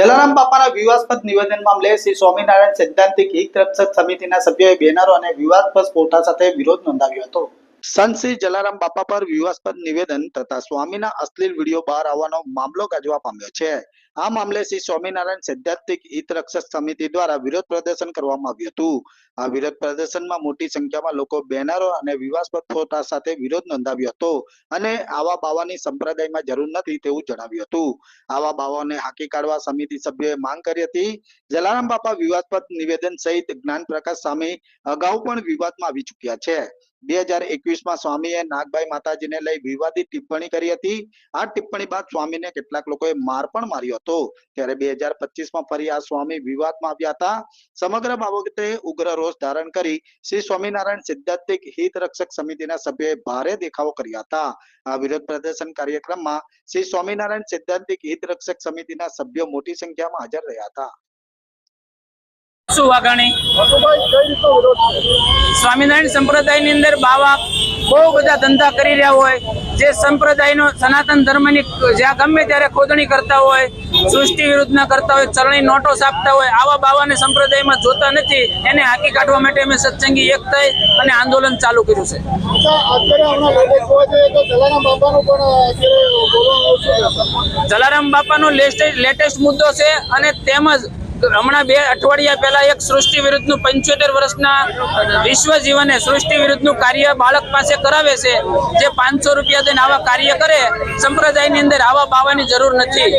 જલારામ બાપાના વિવાદસ્પદ નિવેદન મામલે શ્રી સ્વામિનારાયણ સૈદ્ધાંતિક હિત રક્ષક સમિતિના સભ્યોએ બેનરો અને વિવાદસ્પદ ફોટા સાથે વિરોધ નોંધાવ્યો હતો. સંત શ્રી જલારામ બાપા પર વિવાદસ્પદ નિવેદન તથા સ્વામીના અશ્લીલ વીડિયો બહાર આવવાનો મામલો ગાજવા પામ્યો છે. આ મામલે શ્રી સ્વામિનારાયણ સૈદ્ધાંતિક હિત રક્ષક સમિતિ દ્વારા વિરોધ પ્રદર્શન કરવામાં આવ્યું હતું. આ વિરોધ પ્રદર્શનમાં મોટી સંખ્યામાં લોકો બેનરો અને વિવાદસ્પદ ફોટા સાથે વિરોધ નોંધાવ્યો હતો અને આવા બાવાની સંપ્રદાયમાં જરૂર નથી તેવું જણાવ્યું હતું. આવા બાવાને હાકી કાઢવા સમિતિ સભ્યોએ માંગ કરી હતી. જલારામ બાપા વિવાદસ્પદ નિવેદન સહિત જ્ઞાન પ્રકાશ સામે અગાઉ પણ વિવાદમાં આવી ચૂક્યા છે. બે હજાર એકવીસમાં સ્વામીએ નાગભાઈ માતાજીને લઈ વિવાદિત ટિપ્પણી કરી હતી. આ ટિપ્પણી બાદ સ્વામીને કેટલાક લોકોએ માર પણ માર્યો હતો. ત્યારે બે હજાર પચીસમાં ફરી આ સ્વામી વિવાદમાં આવ્યા હતા. સમગ્ર બાબતે ઉગ્ર રોષ ધારણ કરી શ્રી સ્વામિનારાયણ સિદ્ધાંતિક હિત રક્ષક સમિતિના સભ્યોએ ભારે દેખાવો કર્યા હતા. આ વિરોધ પ્રદર્શન કાર્યક્રમમાં શ્રી સ્વામિનારાયણ સિદ્ધાંતિક હિત રક્ષક સમિતિના સભ્યો મોટી સંખ્યામાં હાજર રહ્યા હતા. શું વાઘાણી સ્વામિનારાયણ સંપ્રદાયની અંદર બાવા બહુ બધા ધંધા કરી રહ્યા હોય. જે સંપ્રદાયનો સનાતન ધર્મની જ્યાં ગમે ત્યારે ખોદણી કરતા હોય સૃષ્ટિ વિરુદ્ધના કરતા હોય ચરણી નોટો છાપતા હોય આવા બાવાને સંપ્રદાયમાં જોતા નથી. એને હાકી કાઢવા માટે અમે સત્સંગી એક થઈ અને આંદોલન ચાલુ કર્યું છે. જલારામ બાપાનો લેટેસ્ટ મુદ્દો છે અને તેમજ હમણાં બે અઠવાડિયા પહેલા એક સૃષ્ટિ વિરુદ્ધનું પંચોતેર વર્ષના વિશ્વ જીવને સૃષ્ટિ વિરુદ્ધનું કાર્ય બાળક પાસે કરાવે છે, જે પાંચસો રૂપિયા દઈને આવા કાર્ય કરે, સંપ્રદાયની અંદર આવા બાવાની જરૂર નથી.